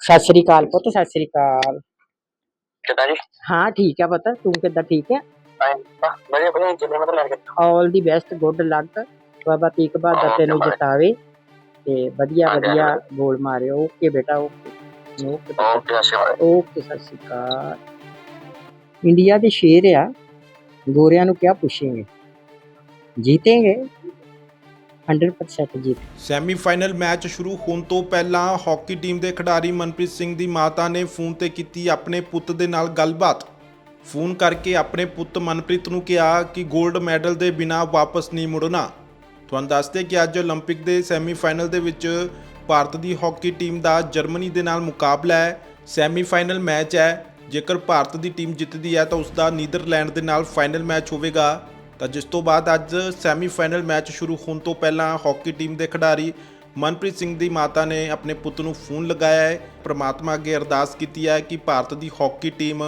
ਸਤਿ ਸ੍ਰੀ ਅਕਾਲ ਪੁੱਤ ਸਤਿ ਸ੍ਰੀ ਅਕਾਲ। ਕਿਦਾਂ ਜੀ? ਹਾਂ ਠੀਕ ਆ ਪੁੱਤ ਤੂੰ ਕਿੱਦਾਂ ਠੀਕ ਹੈ ਵਧੀਆ ਵਧੀਆ ਆਲ ਦੀ ਬੈਸਟ ਗੁੱਡ ਲੱਕ ਬਾਬਾ ਤੀਕ ਬਹਾਦਰ ਤੈਨੂੰ ਜਿਤਾਵੇ। ਤੇ ਵਧੀਆ ਵਧੀਆ ਗੋਲ ਮਾਰਿਓ। ਓਕੇ ਬੇਟਾ ਓਕੇ। ਓਕੇ ਸਤਿ ਸ਼੍ਰੀ ਅਕਾਲ। ਇੰਡੀਆ ਦੇ ਸ਼ੇਰ ਆ। ਗੋਰਿਆਂ ਨੂੰ ਕਿਆ ਪੁੱਛेंगे ਜੀਤेंगे 100% ਜੀਤ ਸੈਮੀਫਾਈਨਲ ਮੈਚ ਸ਼ੁਰੂ ਹੋਣ ਤੋਂ ਪਹਿਲਾਂ ਹਾਕੀ ਟੀਮ ਦੇ ਖਿਡਾਰੀ ਮਨਪ੍ਰੀਤ ਸਿੰਘ ਦੀ ਮਾਤਾ ਨੇ ਫੋਨ ਤੇ ਕੀਤੀ ਆਪਣੇ ਪੁੱਤ ਦੇ ਨਾਲ ਗੱਲਬਾਤ। ਫੋਨ ਕਰਕੇ ਆਪਣੇ ਪੁੱਤ ਮਨਪ੍ਰੀਤ ਨੂੰ ਕਿਹਾ ਕਿ 골ਡ ਮੈਡਲ ਦੇ ਬਿਨਾ ਵਾਪਸ ਨਹੀਂ ਮੁੜਨਾ। ਤੁਹਾਨੂੰ ਦੱਸਦੇ ਕਿ ਅੱਜ 올림픽 ਦੇ ਸੈਮੀਫਾਈਨਲ ਦੇ ਵਿੱਚ ਭਾਰਤ ਦੀ ਹਾਕੀ ਟੀਮ ਦਾ ਜਰਮਨੀ ਦੇ ਨਾਲ ਮੁਕਾਬਲਾ ਹੈ। ਸੈਮੀਫਾਈਨਲ ਮੈਚ ਹੈ। ਜੇਕਰ ਭਾਰਤ ਦੀ ਟੀਮ ਜਿੱਤਦੀ ਹੈ ਤਾਂ ਉਸ ਦਾ ਨੀਦਰਲੈਂਡ ਦੇ ਨਾਲ ਫਾਈਨਲ ਮੈਚ ਹੋਵੇਗਾ। ਤਾਂ ਜਿਸ ਤੋਂ ਬਾਅਦ ਅੱਜ ਸੈਮੀਫਾਈਨਲ ਮੈਚ ਸ਼ੁਰੂ ਹੋਣ ਤੋਂ ਪਹਿਲਾਂ ਹਾਕੀ ਟੀਮ ਦੇ ਖਿਡਾਰੀ ਮਨਪ੍ਰੀਤ ਸਿੰਘ ਦੀ ਮਾਤਾ ਨੇ ਆਪਣੇ ਪੁੱਤ ਨੂੰ ਫੋਨ ਲਗਾਇਆ ਹੈ। ਪ੍ਰਮਾਤਮਾ ਅੱਗੇ ਅਰਦਾਸ ਕੀਤੀ ਹੈ ਕਿ ਭਾਰਤ ਦੀ ਹਾਕੀ ਟੀਮ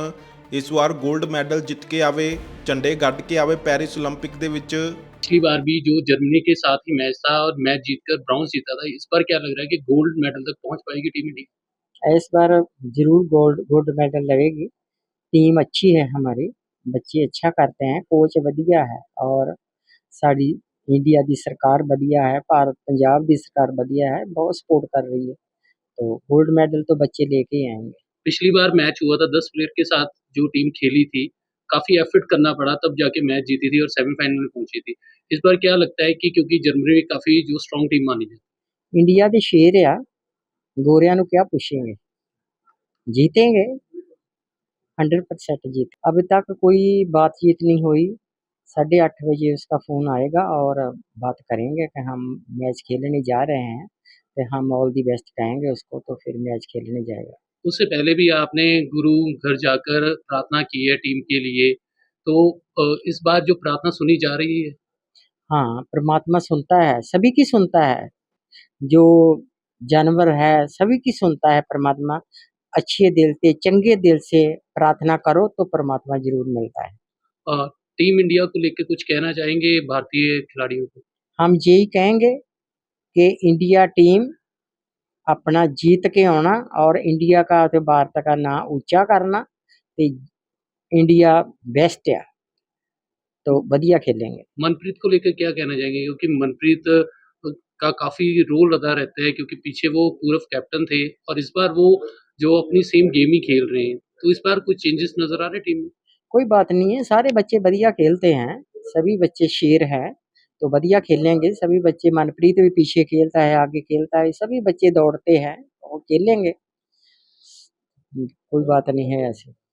ਇਸ ਵਾਰ 골ਡ ਮੈਡਲ ਜਿੱਤ ਕੇ ਆਵੇ ਝੰਡੇ ਗੱਡ ਕੇ ਆਵੇ ਪੈਰਿਸ 올림픽 ਦੇ ਵਿੱਚ। पिछली ਵਾਰ ਵੀ ਜੋ ਜਰਮਨੀ के ਸਾਥ ਹੀ ਮੈਚ था ਔਰ ਮੈਚ जीतकर ब्राउन जीता था इस बार क्या लग रहा है कि गोल्ड मेडल तक पहुंच पाएगी टीम इंडिया इस बार जरूर गोल्ड ਮੈਡਲ ਲਵੇਗੀ। ਟੀਮ ਅੱਛੀ ਹੈ ਹਮਾਰੀ। बच्चे अच्छा करते हैं कोच ਵਧੀਆ है और ਸਾਡੀ इंडिया की सरकार ਵਧੀਆ है भारत पंजाब की सरकार ਵਧੀਆ है बहुत सपोर्ट कर रही है। तो गोल्ड मेडल तो बच्चे लेके ही आएँगे। पिछली बार मैच हुआ था दस प्लेयर के साथ जो टीम खेली थी काफ़ी एफर्ट करना पड़ा तब जाके मैच जीती थी और सेमीफाइनल में पहुँची थी। इस बार क्या लगता है कि क्योंकि जर्मनी भी काफ़ी जो स्ट्रॉन्ग टीम मानी जाती इंडिया के शेर आ गोरिया क्या पूछेंगे? जीतेंगे जीतेंगे 100% जीत। अभी तक कोई बातचीत नहीं हुई। साढ़े आठ बजे उसका फ़ोन आएगा और बात करेंगे कि हम मैच खेलने जा रहे हैं तो हम ऑल दी बेस्ट कहेंगे उसको तो फिर मैच खेलने जाएगा। उससे पहले भी आपने गुरु घर जाकर प्रार्थना की है टीम के लिए तो इस बार जो प्रार्थना सुनी जा रही है? हाँ परमात्मा सुनता है सभी की सुनता है। जो जानवर है सभी की सुनता है परमात्मा। अच्छे दिल से चंगे दिल से प्रार्थना करो तो परमात्मा ज़रूर मिलता है। अ, टीम इंडिया को लेकर कुछ कहना चाहेंगे भारतीय खिलाड़ियों को? हम यही कहेंगे कि इंडिया टीम अपना जीत के आना और इंडिया का तो भारत का नाम ऊँचा करना तो इंडिया बेस्ट है। तो बढ़िया खेलेंगे। मनप्रीत को लेकर क्या कहना चाहेंगे? क्योंकि मनप्रीत का काफ़ी रोल अदा रहता है क्योंकि पीछे वो पूर्व कैप्टन थे और इस बार वो जो अपनी सेम गेम ही खेल रहे हैं। तो इस बार कुछ चेंजेस नज़र आ रहे टीम में? कोई बात नहीं है। सारे बच्चे बढ़िया खेलते हैं। सभी बच्चे शेर हैं तो बढ़िया खेलेंगे। सभी बच्चे मनप्रीत भी पीछे खेलता है, आगे खेलता है। सभी बच्चे दौड़ते हैं और खेलेंगे। कोई बात नहीं है ऐसे।